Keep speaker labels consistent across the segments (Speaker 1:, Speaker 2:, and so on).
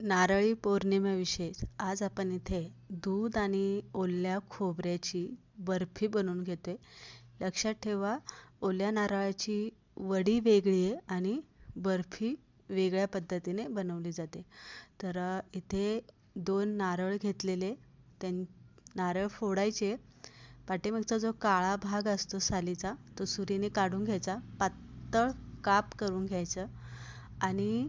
Speaker 1: नारळी पौर्णिमेविषयी आज आपण इथे दूध आणि ओल्या खोबऱ्याची बर्फी बनवून घेतो आहे लक्षात ठेवा ओल्या नारळाची वडी वेगळी आहे आणि बर्फी वेगळ्या पद्धतीने बनवली जाते. तर इथे दोन नारळ घेतलेले त्यां नारळ फोडायचे पाठीमागचा जो काळा भाग असतो सालीचा तो सुरीने काढून घ्यायचा. पातळ काप करून घ्यायचं. आणि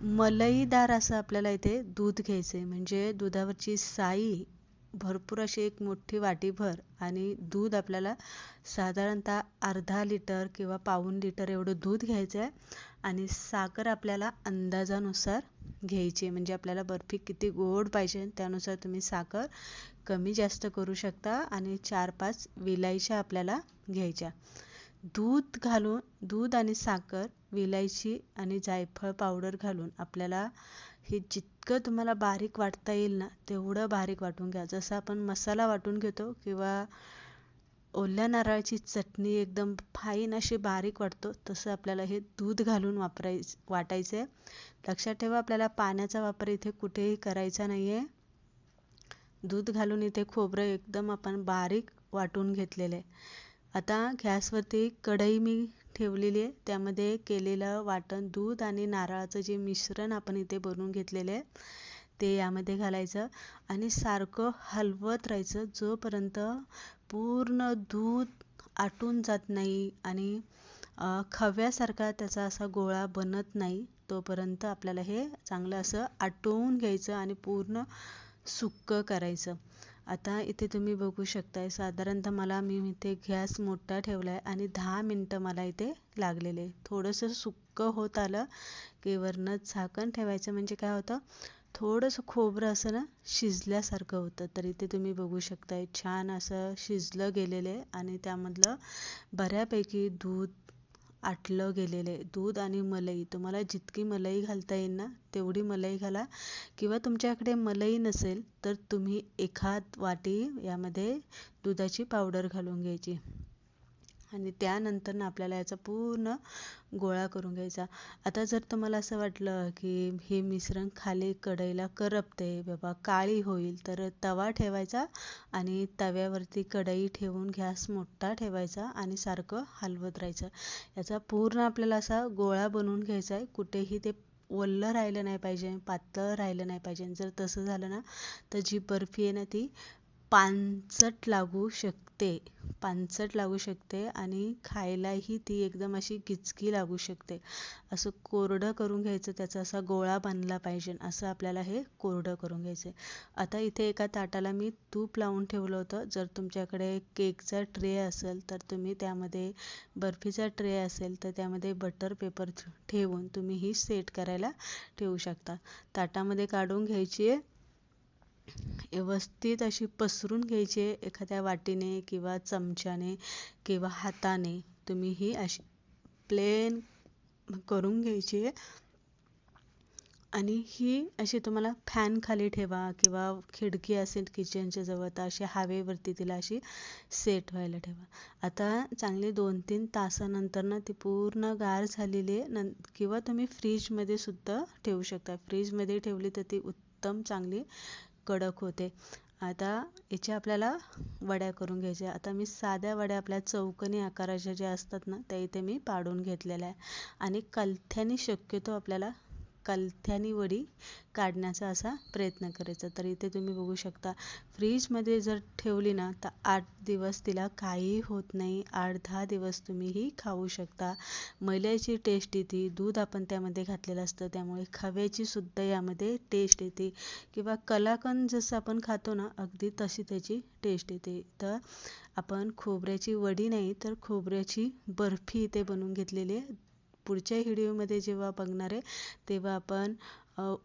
Speaker 1: मलईदार असं आपल्याला इथे दूध घ्यायचं आहे म्हणजे दुधावरची साई भरपूर अशी एक मोठी वाटीभर आणि दूध आपल्याला साधारणतः अर्धा लिटर किंवा पाऊण लिटर एवढं दूध घ्यायचं आहे आणि साखर आपल्याला अंदाजानुसार घ्यायची म्हणजे आपल्याला बर्फी किती गोड पाहिजे त्यानुसार तुम्ही साखर कमी जास्त करू शकता आणि चार पाच विलायच्या आपल्याला घ्यायच्या. दूध घालून दूध आणि साखर विलायची आणि जायफळ पावडर घालून आपल्याला हे जितकं तुम्हाला बारीक वाटता येईल ना तेवढं बारीक वाटून घ्या. जसं आपण मसाला वाटून घेतो किंवा ओल्या नारळाची चटणी एकदम फाईन अशी बारीक वाटतो तसं आपल्याला हे दूध घालून वापरायचं वाटायचं आहे लक्षात ठेवा आपल्याला पाण्याचा वापर इथे कुठेही करायचा नाही आहे दूध घालून इथे खोबरं एकदम आपण बारीक वाटून घेतलेलं आहे. आता गॅसवरती कढई मी ठेवलेली आहे. त्यामध्ये केलेलं वाटण दूध आणि नारळाचं जे मिश्रण आपण इथे बनवून घेतलेलं आहे ते यामध्ये घालायचं आणि सारखं हलवत राहायचं. जोपर्यंत पूर्ण दूध आटून जात नाही आणि खव्यासारखा त्याचा असा गोळा बनत नाही तोपर्यंत आपल्याला हे चांगलं असं आटवून घ्यायचं आणि पूर्ण सुक्कं करायचं. आता इथे तुम्ही बघू शकताय साधारणतः मला मी इथे गॅस मोठा ठेवला आहे आणि दहा मिनटं मला इथे लागलेले. थोडंसं सुक्कं होत आलं की वरनं झाकण ठेवायचं म्हणजे काय होतं? थोडंसं खोबरं असं ना शिजल्यासारखं होतं. तर इथे तुम्ही बघू शकताय छान असं शिजलं गेलेलं आहे आणि त्यामधलं बऱ्यापैकी दूध आटलं गेलेलं. आहे दूध आणि मलई. तुम्हाला जितकी मलई घालता येईल ना तेवढी मलई घाला. किंवा तुमच्याकडे मलई नसेल तर तुम्ही एखाद वाटी यामध्ये दुधाची पावडर घालून घ्यायची. आणि त्यानंतर आपल्याला याचा पूर्ण गोळा करून घ्यायचा. आता जर तुम्हाला असं वाटलं की हे मिश्रण खाली कढईला करपते बाबा काळी होईल तर तवा ठेवायचा आणि तव्यावरती कढई ठेवून गॅस मोठा ठेवायचा आणि सारखं हलवत राहायचं. याचा पूर्ण आपल्याला असा गोळा बनवून घ्यायचा आहे. कुठेही ते ओल्लं राहिलं नाही पाहिजे पातळ राहिलं नाही पाहिजे. जर तसं झालं ना तर जी बर्फी आहे ना ती पानचट लागू शकते. पानसट लागू शकते आणि खायलाही ती एकदम अशी गिचकी लागू शकते. असं कोरडं करून घ्यायचं त्याचा असा गोळा बनला पाहिजे असं आपल्याला हे कोरडं करून घ्यायचं आता इथे एका ताटाला मी तूप लावून ठेवलं होतं. जर तुमच्याकडे केकचा ट्रे असेल तर तुम्ही त्यामध्ये बर्फीचा ट्रे असेल तर त्यामध्ये बटर पेपर ठेवून तुम्ही ही सेट करायला ठेवू शकता. ताटामध्ये काढून घ्यायची आहे. व्यवस्थित अशी पसरून घ्यायची एखाद्या वाटीने किंवा चमच्याने किंवा हाताने. तुम्ही ही अशी प्लेन करून घ्यायची. आणि ही अशी तुम्हाला फॅन खाली ठेवा किंवा खिडकी असेल किचनच्या जवळ तर अशी हवेवरती तिला अशी सेट व्हायला ठेवा. आता चांगली दोन तीन तासानंतर ना ती पूर्ण गार झालेली आहे. नं किंवा तुम्ही फ्रीजमध्ये सुद्धा ठेवू शकता. फ्रीजमध्ये ठेवली तर ती उत्तम चांगली कडक होते. आता याच्या आपल्याला वड्या करून घ्यायच्या आता मी साध्या वड्या आपल्या चौकनी आकाराच्या ज्या असतात ना त्या इथे मी पाडून घेतलेल्या आहे. आणि कलथ्याने शक्यतो आपल्याला कलथ्यानी वडी काढण्याचा असा प्रयत्न करायचा. तर इथे तुम्ही बघू शकता फ्रीजमध्ये जर ठेवली ना तर आठ दिवस तिला काहीही होत नाही. आठ दहा दिवस तुम्ही ही खाऊ शकता. मैल्याची टेस्ट येते. दूध आपण त्यामध्ये घातलेलं असतं. त्यामुळे खव्याची सुद्धा यामध्ये टेस्ट येते. किंवा कलाकंद जसं आपण खातो ना अगदी तशी त्याची टेस्ट येते. तर आपण खोबऱ्याची वडी नाही तर खोबऱ्याची बर्फी इथे बनवून घेतलेली आहे. पुढच्या व्हिडिओमध्ये जेव्हा बघणार आहे तेव्हा आपण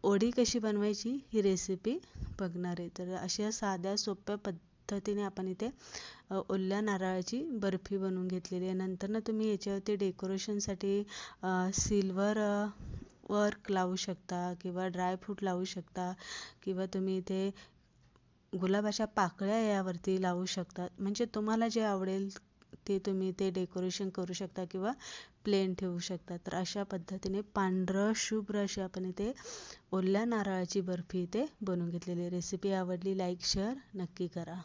Speaker 1: ओढी कशी बनवायची ही रेसिपी बघणार आहे. तर अशा साध्या सोप्या पद्धतीने आपण इथे ओल्या नारळाची बर्फी बनवून घेतलेली आहे. नंतर ना तुम्ही याच्यावरती डेकोरेशनसाठी सिल्वर वर्क लावू शकता किंवा ड्रायफ्रूट लावू शकता किंवा तुम्ही इथे गुलाबाच्या पाकळ्या यावरती लावू शकता. म्हणजे तुम्हाला जे आवडेल ते तुम्ही ते डेकोरेशन करू शकता किंवा प्लेन ठेवू शकता. तर अशा पद्धतीने पांढरं शुभ्र अशी आपण इथे ओल्या नारळाची बर्फी इथे बनवून घेतलेली रेसिपी आवडली लाईक शेअर नक्की करा.